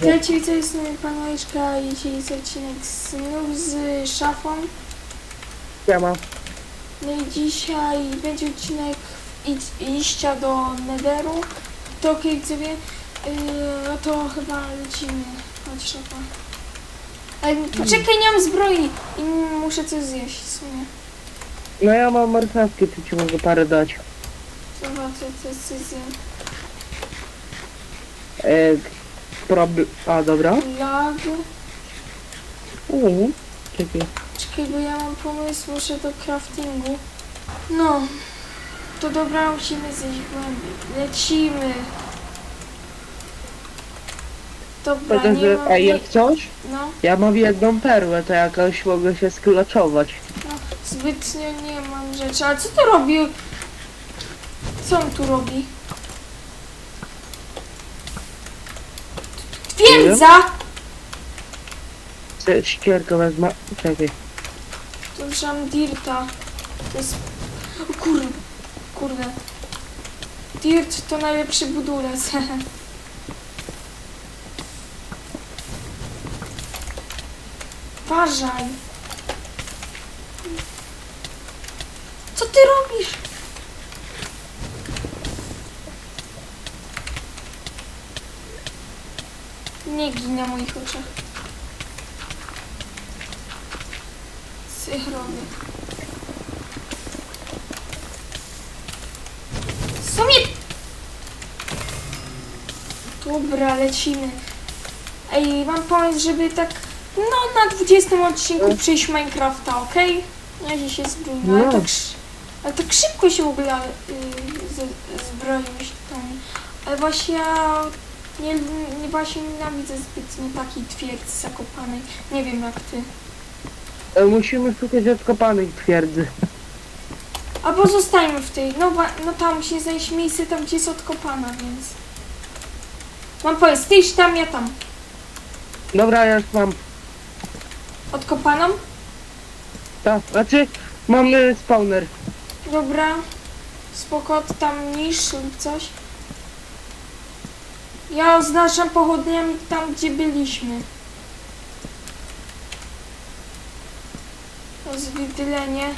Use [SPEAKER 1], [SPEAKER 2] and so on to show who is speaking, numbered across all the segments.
[SPEAKER 1] Witajcie, to jest Pan Łajczka i dzisiaj jest odcinek znów z szafą.
[SPEAKER 2] Ja mam.
[SPEAKER 1] No i dzisiaj będzie odcinek iścia do Netheru. To okej, widzowie, yy, no to chyba lecimy. Chodź szafa. Ale poczekaj, nie mam zbroi i muszę coś zjeść w sumie.
[SPEAKER 2] No ja mam marchewki, tu ci mogę parę dać.
[SPEAKER 1] Zobaczę, co coś zjem.
[SPEAKER 2] E, prob- A, dobra.
[SPEAKER 1] Lag.
[SPEAKER 2] Uuu, czekaj.
[SPEAKER 1] Czekaj, bo ja mam pomysł, muszę do craftingu. No, to dobra, musimy zejść głębiej. Lecimy. Dobra,
[SPEAKER 2] Tylko,
[SPEAKER 1] nie mam...
[SPEAKER 2] ej,
[SPEAKER 1] Nie,
[SPEAKER 2] jak coś?
[SPEAKER 1] no,
[SPEAKER 2] Ja mam jedną perłę, to jakoś mogę się sklaczować.
[SPEAKER 1] no, zbytnio nie mam rzeczy. Ale co to robi? Co on tu robi? Twierdza!
[SPEAKER 2] Se- Ścierkę wezmę. Czekaj.
[SPEAKER 1] To mam dirta. To jest... O kurde. Kurde. Dirt to najlepszy budulec. Uważaj. Co ty robisz? Nie gin na moich oczach. Sychrowy. Co mnie... Dobra, lecimy. Ej, mam pomysł, żeby tak... No, na 20 odcinku przejść Minecrafta, okej? Na razie się zbrojmy, ale
[SPEAKER 2] No.
[SPEAKER 1] tak... Ale tak szybko się w ogóle yy, z- zbroiłeś tam. Ale właśnie ja... Nie, nie właśnie nienawidzę zbytnio takiej twierdzy zakopanej. Nie wiem jak ty.
[SPEAKER 2] E, musimy szukać odkopanej twierdzy.
[SPEAKER 1] Albo zostańmy w tej. No, wa- no tam musi znaleźć miejsce tam, gdzie jest odkopana, więc. Mam pomysł, ty idź tam, ja tam.
[SPEAKER 2] Dobra, ja już mam.
[SPEAKER 1] Odkopaną?
[SPEAKER 2] Tak, znaczy mam e, spawner.
[SPEAKER 1] Dobra. Spoko, ty tam niż lub coś. Ja oznaczam pochodniami tam, gdzie byliśmy. Rozwidlenie.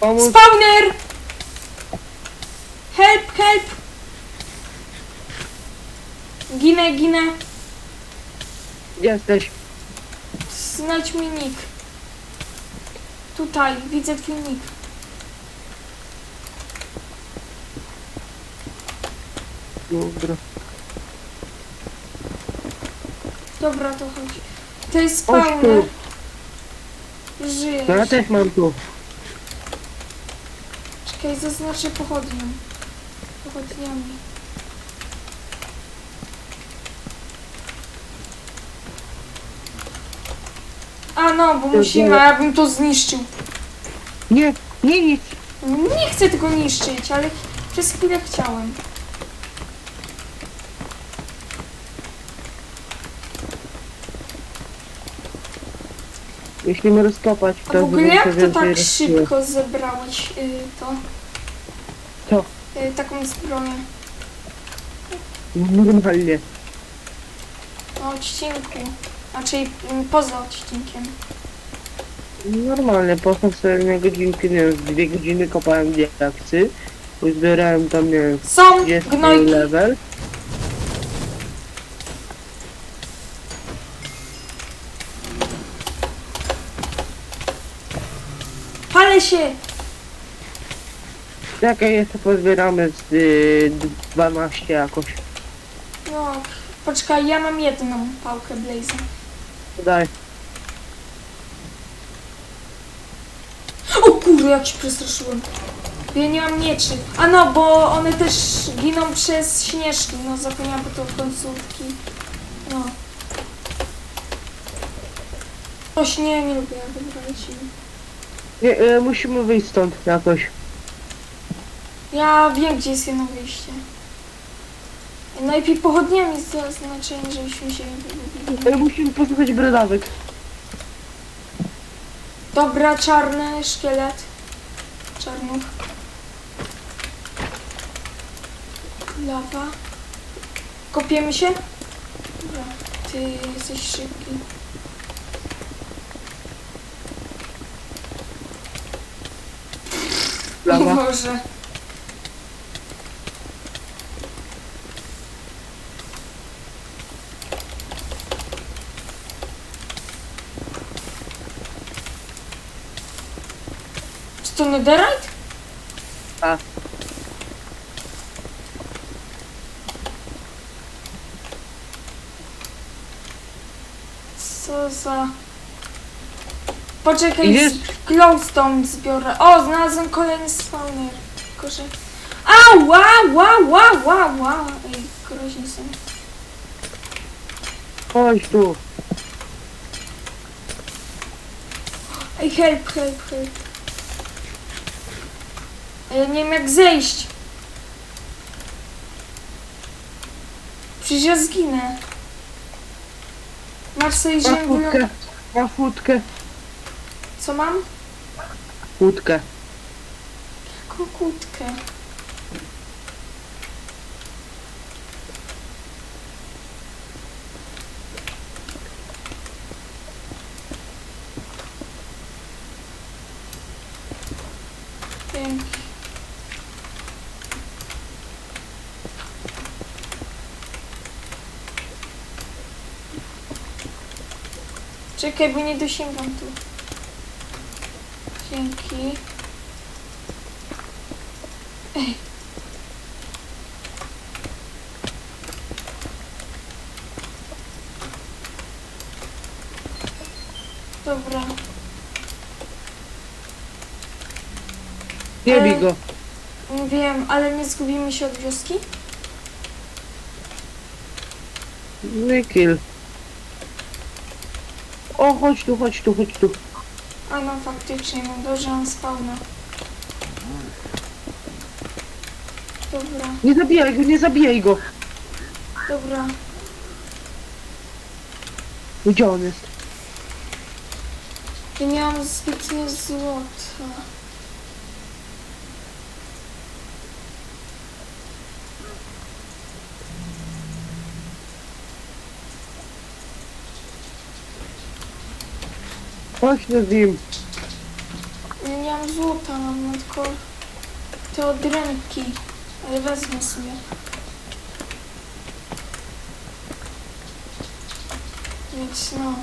[SPEAKER 2] Pomóc.
[SPEAKER 1] Spawner! Help, help! Ginę, ginę.
[SPEAKER 2] Gdzie jesteś?
[SPEAKER 1] Znajdź mi nick. Tutaj, widzę twój nick.
[SPEAKER 2] Dobra.
[SPEAKER 1] Dobra, to chodzi. To jest
[SPEAKER 2] Chodź
[SPEAKER 1] spawner.
[SPEAKER 2] tu.
[SPEAKER 1] Żyjesz.
[SPEAKER 2] No ja też mam tu.
[SPEAKER 1] Czekaj, zaznaczę pochodnią. Pochodniami. A no, bo musimy, a ja bym to zniszczył.
[SPEAKER 2] Nie, nie nic.
[SPEAKER 1] Nie chcę tego niszczyć, ale przez chwilę chciałem.
[SPEAKER 2] Musimy rozkopać
[SPEAKER 1] A
[SPEAKER 2] to,
[SPEAKER 1] w ogóle jak to tak szybko zebrałeś y, to?
[SPEAKER 2] Co?
[SPEAKER 1] Y, taką zbroję.
[SPEAKER 2] Normalnie.
[SPEAKER 1] Na odcinku. Raczej y, poza odcinkiem.
[SPEAKER 2] Normalnie, postaw sobie na godzinkę, nie wiem, z dwie godziny kopałem diaksy. Uzbierałem tam, nie wiem,
[SPEAKER 1] Są
[SPEAKER 2] 30
[SPEAKER 1] gnojki.
[SPEAKER 2] level.
[SPEAKER 1] Się!
[SPEAKER 2] Czekaj, jeszcze pozbieramy z y, 12 jakoś.
[SPEAKER 1] No, poczekaj, ja mam jedną pałkę Blaze'a.
[SPEAKER 2] Daj.
[SPEAKER 1] O kurde, jak się przestraszyłem. Ja nie mam mieczy. A no, bo one też giną przez śnieżki. No, zapomniałam, bo to końcówki. No. Coś nie, nie lubię, dobra, lecimy.
[SPEAKER 2] Nie, y, musimy wyjść stąd jakoś.
[SPEAKER 1] Ja wiem, gdzie jest jedno wyjście. Najpierw pochodniami zaznaczenie, żebyśmy się nie wybili.
[SPEAKER 2] Y, musimy posłuchać brodawek.
[SPEAKER 1] Dobra, czarny szkielet. Czarnuch. Lawa. Kopiemy się? Dobra, ty jesteś szybki.
[SPEAKER 2] Lawa.
[SPEAKER 1] Boże. Czy to netherite?
[SPEAKER 2] A.
[SPEAKER 1] Co za... Poczekaj,
[SPEAKER 2] Idziesz?
[SPEAKER 1] z- glowstone zbiorę. O, znalazłem kolejny spawner. Tylko, że... A, ła, ła, ła, ła, ła. Ej, groźni są.
[SPEAKER 2] Chodź tu.
[SPEAKER 1] Ej, help, help, help. Ej, nie wiem jak zejść. Przecież ja zginę. Masz sobie
[SPEAKER 2] Ma
[SPEAKER 1] ziemię.
[SPEAKER 2] łódkę. Ma łódkę.
[SPEAKER 1] Co mam?
[SPEAKER 2] Łódkę.
[SPEAKER 1] Jaką kłódkę. Dzięki. Czekaj, bo nie dosięgam tu. Dzięki. Ej. Dobra.
[SPEAKER 2] Nie bij
[SPEAKER 1] Ale-
[SPEAKER 2] go.
[SPEAKER 1] Wiem, ale nie zgubimy się od wioski?
[SPEAKER 2] No i kill. O, chodź tu, chodź tu, chodź tu.
[SPEAKER 1] A no faktycznie, no dobrze mam spawna. Dobra,
[SPEAKER 2] Nie zabijaj go, nie zabijaj go.
[SPEAKER 1] dobra.
[SPEAKER 2] Gdzie on jest?
[SPEAKER 1] Ja nie mam zbytnio złota.
[SPEAKER 2] Tu z nim.
[SPEAKER 1] Ja nie mam złota, mam tylko te odrębki. Ale wezmę sobie. Więc no.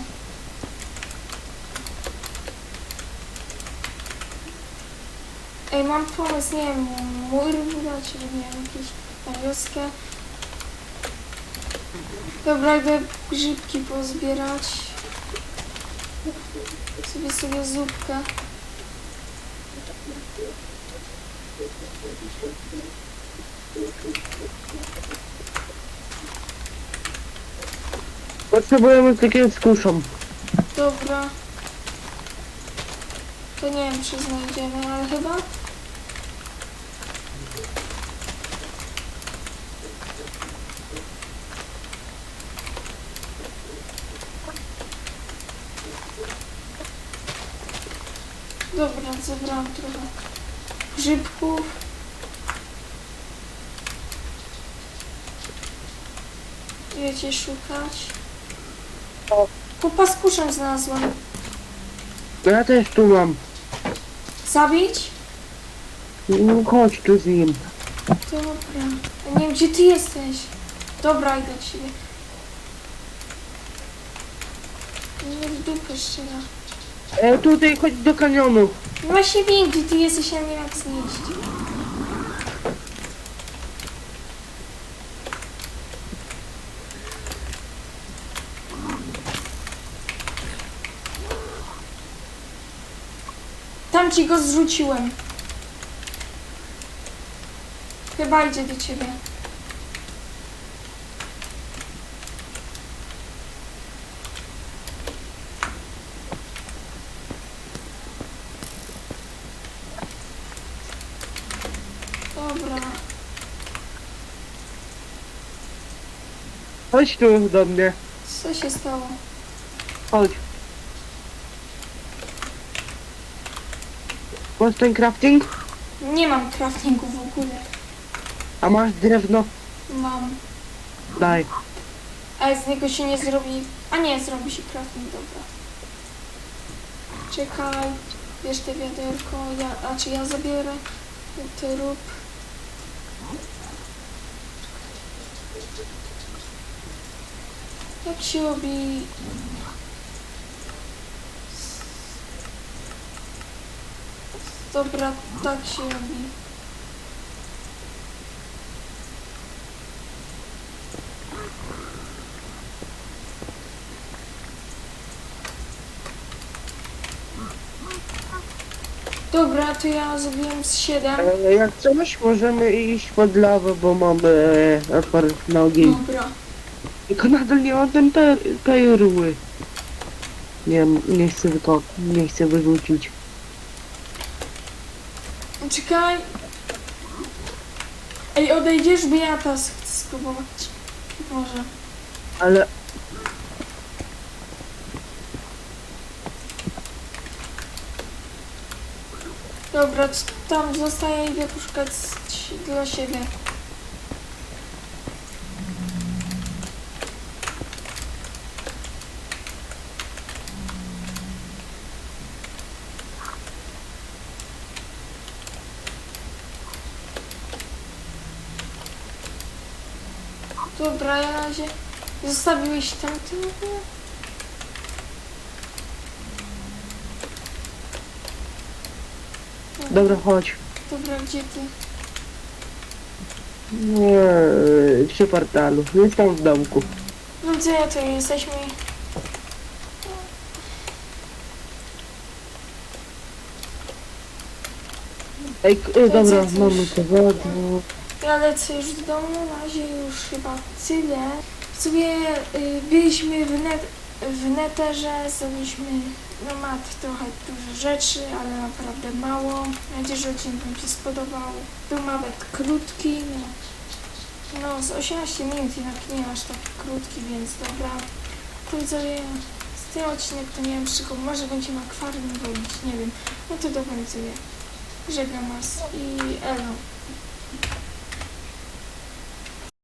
[SPEAKER 1] Ej, mam pomysł, nie wiem, mur wydać, czy nie wiem, jakiś na wioskę. Dobra, idę grzybki pozbierać. Sobie sobie zupkę.
[SPEAKER 2] Potrzebujemy takiego z kuszą.
[SPEAKER 1] Dobra. To nie wiem, czy znajdziemy, ale chyba. Dobra, zebrałam trochę grzybków. Wiecie, szukać.
[SPEAKER 2] O.
[SPEAKER 1] Kupa z kuszem znalazłam.
[SPEAKER 2] No ja też tu mam.
[SPEAKER 1] Zabić?
[SPEAKER 2] No chodź tu z nim.
[SPEAKER 1] Dobra. Ja nie wiem, gdzie ty jesteś. Dobra, idę do ciebie. Nie w dupę szczera.
[SPEAKER 2] E, tutaj chodź do kanionu.
[SPEAKER 1] Właśnie wiem, gdzie ty jesteś, a nie wiem jak znieść. Tam ci go zrzuciłem. Chyba idzie do ciebie. Dobra.
[SPEAKER 2] Chodź tu do mnie.
[SPEAKER 1] Co się stało?
[SPEAKER 2] Chodź. Masz ten crafting?
[SPEAKER 1] Nie mam craftingu w ogóle.
[SPEAKER 2] A masz drewno?
[SPEAKER 1] Mam.
[SPEAKER 2] Daj.
[SPEAKER 1] Ale z niego się nie zrobi... A nie, zrobi się crafting, dobra. Czekaj, bierz te wiaderko, ja, a czy ja zabierę? Ty rób. Jak się robi... Dobra, tak się robi. Dobra, to ja zrobiłem z 7.
[SPEAKER 2] E, Jak coś, możemy iść pod lawę, bo mamy e, otwarte ogień.
[SPEAKER 1] Dobra.
[SPEAKER 2] Tylko nadal nie mam ten per- perły. Nie, nie chcę wykop, nie chcę wyrzucić.
[SPEAKER 1] Czekaj. Ej, odejdziesz, bo ja teraz chcę spróbować. Może.
[SPEAKER 2] Ale
[SPEAKER 1] Dobra, tam zostaje idę poszukać s- dla siebie. Dobra, ja na razie zostawiłeś tam tyle.
[SPEAKER 2] dobra, chodź.
[SPEAKER 1] Dobra, gdzie ty?
[SPEAKER 2] Nie, przy portalu. Jestem w domku.
[SPEAKER 1] No gdzie to jesteśmy?
[SPEAKER 2] Ej, k- e, dobra, mamy to wodę.
[SPEAKER 1] Ja lecę już do domu, na razie już chyba tyle. W sumie y, byliśmy w, net, w neterze, zrobiliśmy no mat trochę dużo rzeczy, ale naprawdę mało. Mam nadzieję, że odcinek Wam się spodobał. Był nawet krótki, no, no z 18 minut jednak nie aż taki krótki, więc dobra. To z tym odcinek to nie wiem z czego, może będziemy akwarium robić, nie wiem. No to dobra widzowie. Żegnam Was i elo.